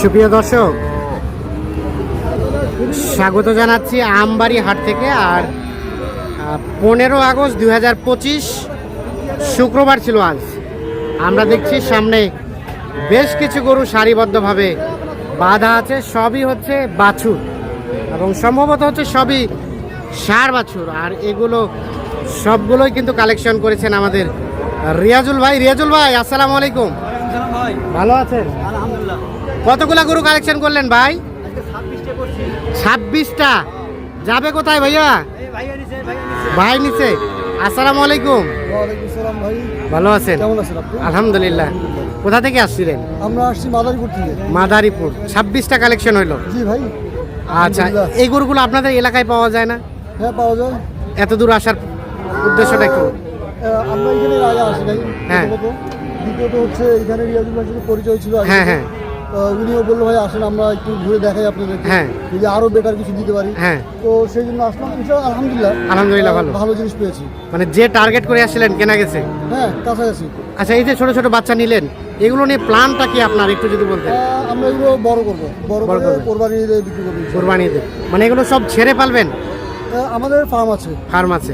সুপ্রিয় দর্শক স্বাগত জানাচ্ছি আমবাড়ি হাট থেকে আর পনেরো আগস্ট দু হাজার পঁচিশ শুক্রবার ছিল আজ। আমরা দেখছি সামনে বেশ কিছু গরু সারিবদ্ধভাবে বাঁধা আছে সবই হচ্ছে বাছুর এবং সম্ভবত হচ্ছে সবই সার বাছুর আর এগুলো সবগুলোই কিন্তু কালেকশন করেছেন আমাদের রিয়াজুল ভাই। রিয়াজুল ভাই আসসালামু আলাইকুম। ভালো আছেন? আলহামদুলিল্লাহ। কতগুলা গরু কালেকশন করলেন ভাই? ছাব্বিশটা যাবে কোথায় ভাইয়া? ভাই নিচে আসসালামু আলাইকুম। ভালো আছেন? কেমন আছেন আপনি? আলহামদুলিল্লাহ। কোথা থেকে আসছিলেন? আমরা আসছি মাদারীপুর থেকে। মাদারীপুর। ছাব্বিশটা কালেকশন হইল? জি ভাই। আচ্ছা এই গরুগুলো আপনাদের এলাকায় পাওয়া যায় না? হ্যাঁ পাওয়া যায়। এত দূর আসার উদ্দেশ্যটা আহ, আমরা এখানে আগে আসি নাই হ্যাঁ। দ্বিতীয়ত হচ্ছে এখানে রিয়াজুল ভাইয়ের পরিচয় ছিল হ্যাঁ, হ্যাঁ। উনিও বলল ভাই আসেন আমরা একটু ঘুরে দেখাই আপনাদেরকে। হ্যাঁ। যদি আরও বেটার কিছু দিতে পারি। হ্যাঁ। তো সেই জন্য আসলাম। ইনশাআল্লাহ আলহামদুলিল্লাহ। আলহামদুলিল্লাহ ভালো। ভালো জিনিস পেয়েছি। মানে যে টার্গেট করে আসছিলেন কেনা গেছে? হ্যাঁ কাছাকাছি। আচ্ছা এই যে ছোট ছোট বাচ্চা নিলেন এগুলো নিয়ে প্ল্যানটা কি আপনার? একটু যদি বলতেন। আমরা এগুলো বড় করব। বড় বড় করে করবেন। কোরবানি ঈদে বিক্রি করব ইনশাআল্লাহ। কোরবানিতে মানে এগুলো সব ছেড়ে পালবেন? আমাদের ফার্ম আছে। ফার্ম আছে।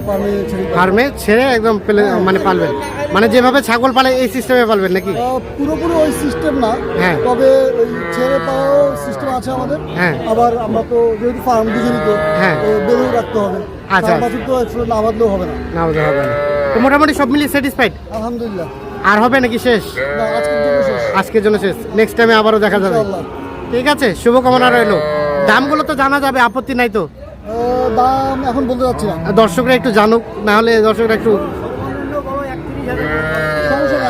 ফার্মে ছেড়ে একদম মানে পালবেন। মানে যেভাবে ছাগল পালে এই সিস্টেমে পালবেন নাকি? পুরোপুরি ওই সিস্টেম না। হ্যাঁ। তবে ওই ছেড়ে পাওয়াও সিস্টেম আছে আমাদের। হ্যাঁ। আবার আমরা তো যেহেতু ফার্ম বুঝিনি তো হ্যাঁ। তো রাখতে হবে। আচ্ছা। তো না বাঁধলেও হবে না। না বোঝা হবে না। তো মোটামুটি সব মিলিয়ে স্যাটিসফাইড আলহামদুলিল্লাহ। আর হবে নাকি শেষ? আজকের জন্য শেষ। নেক্সট টাইমে আবারও দেখা যাবে। ঠিক আছে শুভকামনা রইল। দামগুলো তো জানা যাবে আপত্তি নাই তো। দাম এখন বলতে যাচ্ছি না। দর্শকরা একটু জানুক না হলে দর্শকরা একটু একত্রিশ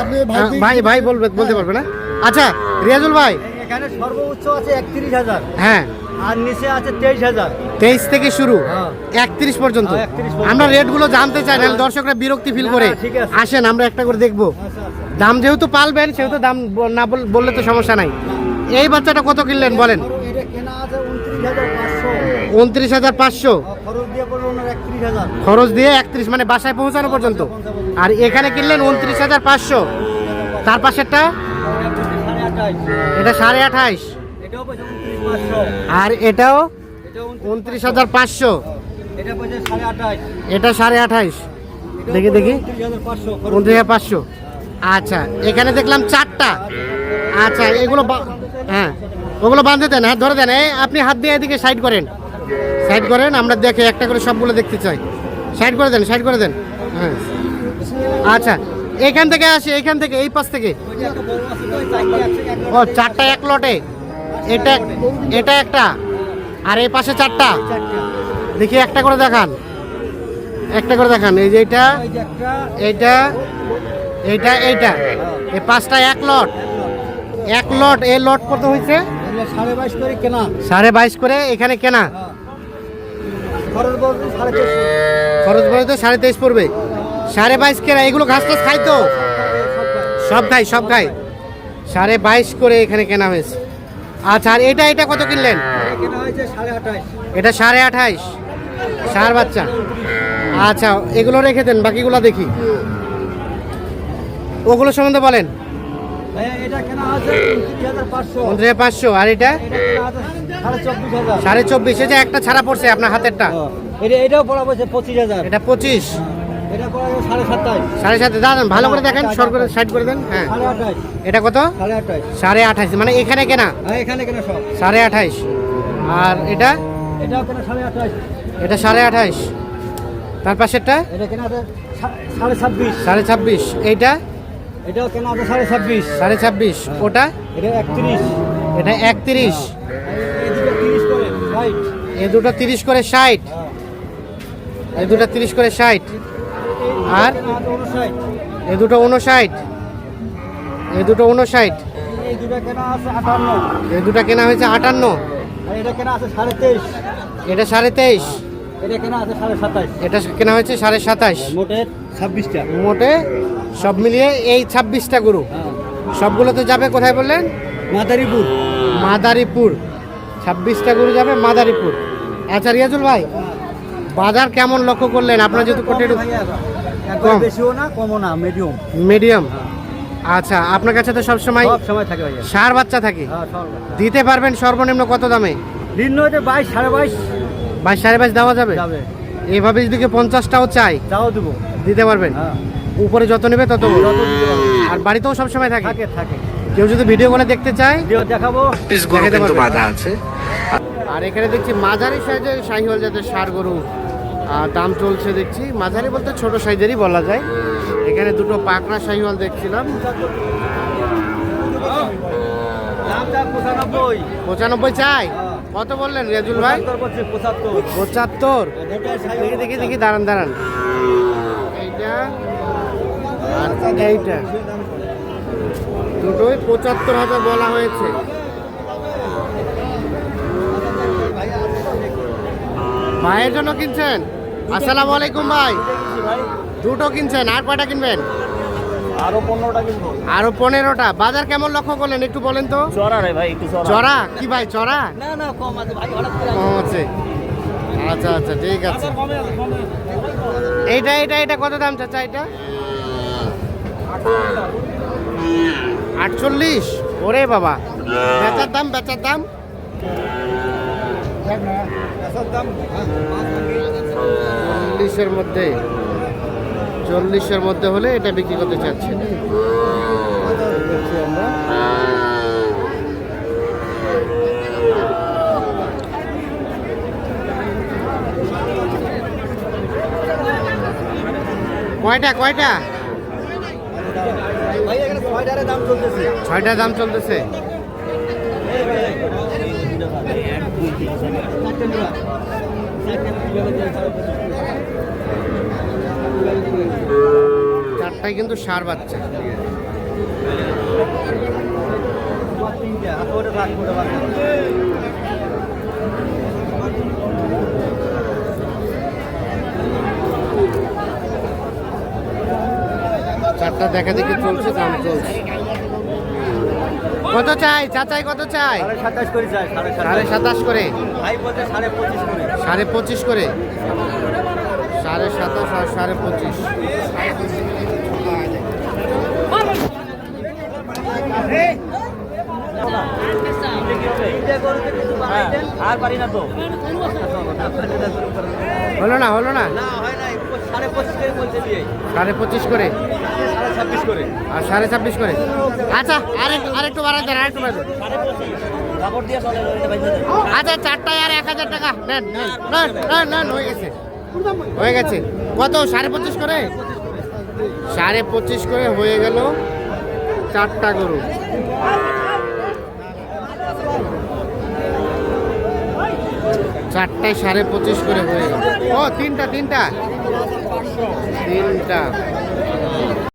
আপনি ভাই ভাই ভাই বলবে বলতে পারবে না? আচ্ছা রিয়াজুল ভাই। এখানে সর্বোচ্চ আছে একত্রিশ হাজার। হ্যাঁ। আর নিচে আছে তেইশ হাজার। তেইশ থেকে শুরু হ্যাঁ। একত্রিশ পর্যন্ত। হ্যাঁ, 31 পর্যন্ত। আমরা রেটগুলো জানতে চাই নাহলে দর্শকরা বিরক্তি ফিল করে। না। আসেন আমরা একটা করে দেখব। আচ্ছা আচ্ছা। দাম যেহেতু পালবেন সেহেতু দাম না বল- বললে তো সমস্যা নাই। এই বাচ্চাটা কত কিনলেন বলেন। উনত্রিশ হাজার পাঁচশো। খরচ দিয়ে একত্রিশ মানে বাসায় পৌঁছানো পর্যন্ত? আর এখানে কিনলেন উনত্রিশ হাজার পাঁচশো? তার পাশেরটা? এটা সাড়ে আঠাইশ। আর এটাও উনত্রিশ হাজার পাঁচশো। এটা সাড়ে আঠাইশ। দেখি দেখি। উনত্রিশ হাজার পাঁচশো আচ্ছা এখানে দেখলাম চারটা। আচ্ছা এগুলো হ্যাঁ। ওগুলো বাঁধতে দেন, হাত ধরে দেন। এই, আপনি হাত দিয়ে এদিকে সাইড করেন। সাইড করেন, আমরা দেখে একটা করে সবগুলো দেখতে চাই। সাইড করে দেন সাইড করে দেন। হ্যাঁ। আচ্ছা এখান থেকে আসি, এখান থেকে, এই পাশ থেকে। ও, চারটা এক লটে। এটা এটা একটা। আর এই পাশে চারটা। দেখি, একটা করে দেখান। একটা করে দেখান, এই যে এটা, এইটা এইটা এইটা। এই পাঁচটা এক লট। এক লট, এই লট কত হয়েছে? সাড়ে বাইশ করে এখানে কেনা? খরচ বলতে সাড়ে চারশো খরচ পড়ে তো সাড়ে তেইশ পড়বে। সাড়ে বাইশ কেনা এগুলো ঘাস টাস খাই তো? সব খাই সব খাই সাড়ে বাইশ করে এখানে কেনা হয়েছে। আচ্ছা আর এটা এটা কত কিনলেন? এটা সাড়ে আঠাইশ। সার বাচ্চা। আচ্ছা এগুলো রেখে দেন বাকিগুলো দেখি। ওগুলো সম্বন্ধে বলেন। উনত্রিশ পাঁচশো। আর এটা? সাড়ে চব্বিশ। যে একটা ছাড়া পড়ছে আপনার হাতেরটা। এটা এটাও পড়া পড়ছে পঁচিশ। হাজার এটা পঁচিশ সাড়ে সাড়ে দাঁড়ান ভালো করে দেখেন সর করে সাইড করে দেন। হ্যাঁ। এটা কত? সাড়ে আঠাশ আঠাইশ। মানে এখানে কেনা? এখানে কেনা সব সাড়ে আঠাইশ। আর এটা? এটা সাড়ে আঠাইশ। তার পাশেরটা? সাড়ে ছাব্বিশ। সাড়ে ছাব্বিশ। এইটা? এটাও কেনা আছে সাড়ে ছাব্বিশ। সাড়ে ছাব্বিশ। ওটা? এটা একত্রিশ। এটা একত্রিশ। এ দুটো তিরিশ করে ষাট। এ দুটো তিরিশ করে ষাট। আর? এ দুটো উনষাট এ দুটো উনষাট এ দুটো কেনা হয়েছে আটান্ন। এটা কেনা সাড়ে তেইশ। এটা এটা এটা কেনা হয়েছে সাড়ে সাতাশ। মোটে ছাব্বিশটা। মোটে সব মিলিয়ে এই ছাব্বিশটা গরু। সবগুলো তো যাবে কোথায় বললেন? মাদারীপুর। মাদারীপুর। ছাব্বিশটা গরু যাবে মাদারীপুর। আচ্ছা রিয়াজুল ভাই বাজার কেমন লক্ষ্য করলেন? আপনার যেহেতু কোটের কম। বেশিও না কমও না মিডিয়াম মিডিয়াম আচ্ছা আপনার কাছে তো সবসময় সব সময় থাকে ভাইয়া। সার বাচ্চা থাকে। হ্যাঁ দিতে পারবেন সর্বনিম্ন কত দামে? ভিন্ন হচ্ছে বাইশ সাড়ে বাইশ। বাইশ সাড়ে বাইশ দেওয়া যাবে? যাবে। এভাবে যদি পঞ্চাশটাও চাই তাও দেবো। দিতে পারবেন? হ্যাঁ। উপরে যত নেবে তত। আর বাড়িতেও সবসময় থাকে। থাকে থাকে। কেউ যদি ভিডিও করে দেখতে চায় দেখাবো। পারবে। আর এখানে দেখছি মাঝারি সাইজের শাহিওয়াল জাতের সার গরু। দাম চলছে দেখছি মাঝারি বলতে ছোট সাইজেরই বলা যায়। এখানে দুটো পাকড়া শাহিওয়াল দেখছিলাম। পঁচানব্বই। চাই? কত বললেন রেজুল ভাই? পঁচাত্তর পঁচাত্তর। পঁচাত্তর? দেখি। দেখি দেখি দাঁড়ান দাঁড়ান। এইটা আর এইটা দুটোই পঁচাত্তর হাজার বলা হয়েছে। ভাইয়ের জন্য কিনছেন? আসসালামু আলাইকুম ভাই। দুটো কিনছেন আর কয়টা কিনবেন? আরও পনেরোটা কিনবো। আরও পনেরোটা। বাজার কেমন লক্ষ্য করলেন একটু বলেন তো? চড়া রে ভাই একটু চড়া। চড়া? কি ভাই চড়া? না না কম আছে ভাই কম আছে। আচ্ছা আচ্ছা ঠিক আছে। এইটা এটা এটা কত দাম চাচা এটা আটচল্লিশ? ওরে বাবা। বেচার দাম বেচার দাম। চল্লিশের মধ্যে। চল্লিশের মধ্যে হলে এটা বিক্রি করতে চাচ্ছে। কয়টা কয়টা? ছয়টারে দাম চলতেছে। ছয়টা দাম চলতেছে? চারটায় কিন্তু সার বাচ্চা। তিনটে হাত করে রাখ করে রাখ চারটা দেখা দেখি চলছে দাম চলছে। কত চাই? চাচাই কত চাই? সাড়ে সাতাশ করে সাড়ে পঁচিশ করে। সাড়ে সাতাশ আর সাড়ে পঁচিশ। তো। হলো না হলো না হয় সাড়ে পঁচিশ করে আর সাড়ে ছাব্বিশ করে? আচ্ছা আরেক আরেকটু বাড়াই দেন আরেকটু বাড়াই আচ্ছা চারটায় আর এক হাজার টাকা। নেন নেন নেন হয়ে গেছে। হয়ে গেছে। কত? সাড়ে পঁচিশ করে? সাড়ে পঁচিশ করে হয়ে গেল চারটা গরু। চারটায় সাড়ে পঁচিশ করে হয়ে গেল। ও তিনটা তিনটা। তিনটা